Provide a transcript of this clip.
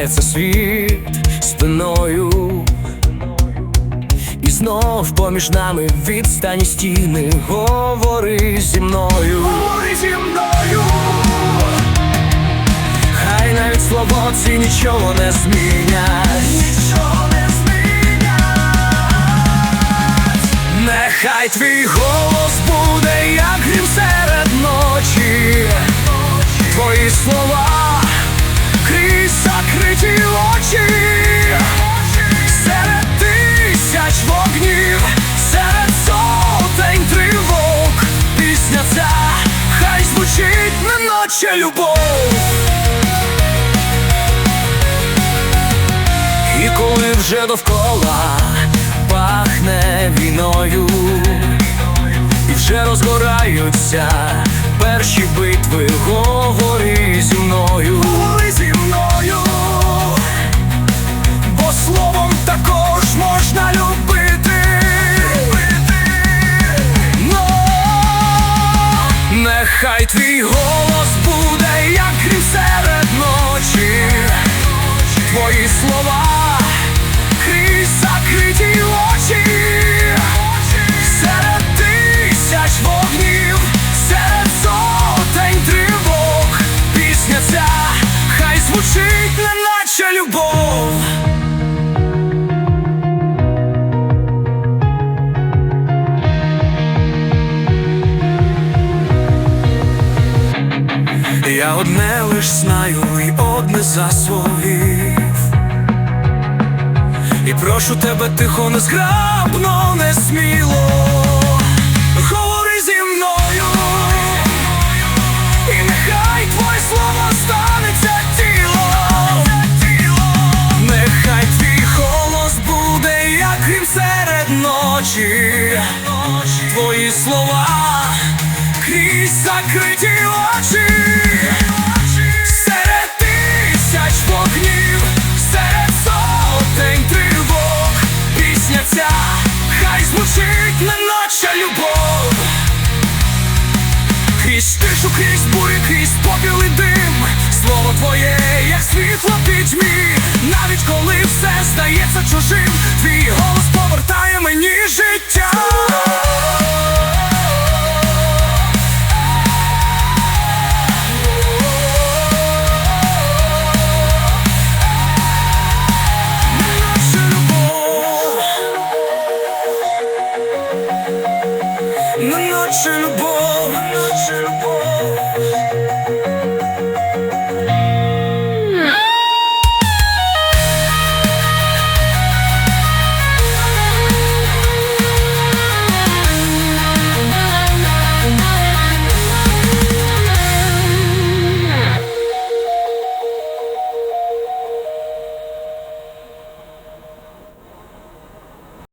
повертається світ спиною. І знов поміж нами відстані стіни. Говори зі мною. Говори зі мною. Хай навіть слова ці нічого не змінять. Нічого не змінять. Нехай твій голос очі. Серед тисяч вогнів, серед сотень тривог. Пісня ця хай звучить неначе любов. І коли вже довкола пахне війною, і вже розгораються можна любити. Но нехай твій голос буде, як грім серед ночі. Твої слова крізь закриті очі, серед тисяч вогнів, серед сотень тривог, пісня ця хай звучить, неначе любов. Я одне лиш знаю і одне засвоїв І прошу тебе тихо, незграбно, не сміло Говори зі мною. І нехай твоє слово станеться тілом Нехай твій голос буде, як грім серед ночі. Твої слова крізь закриті очі Пісня ця хай звучить, неначе любов. Крізь тишу, крізь бурі, крізь попіл і дим. Слово твоє, як світло пітьмі Навіть коли все здається чужим Наша любов ночь любов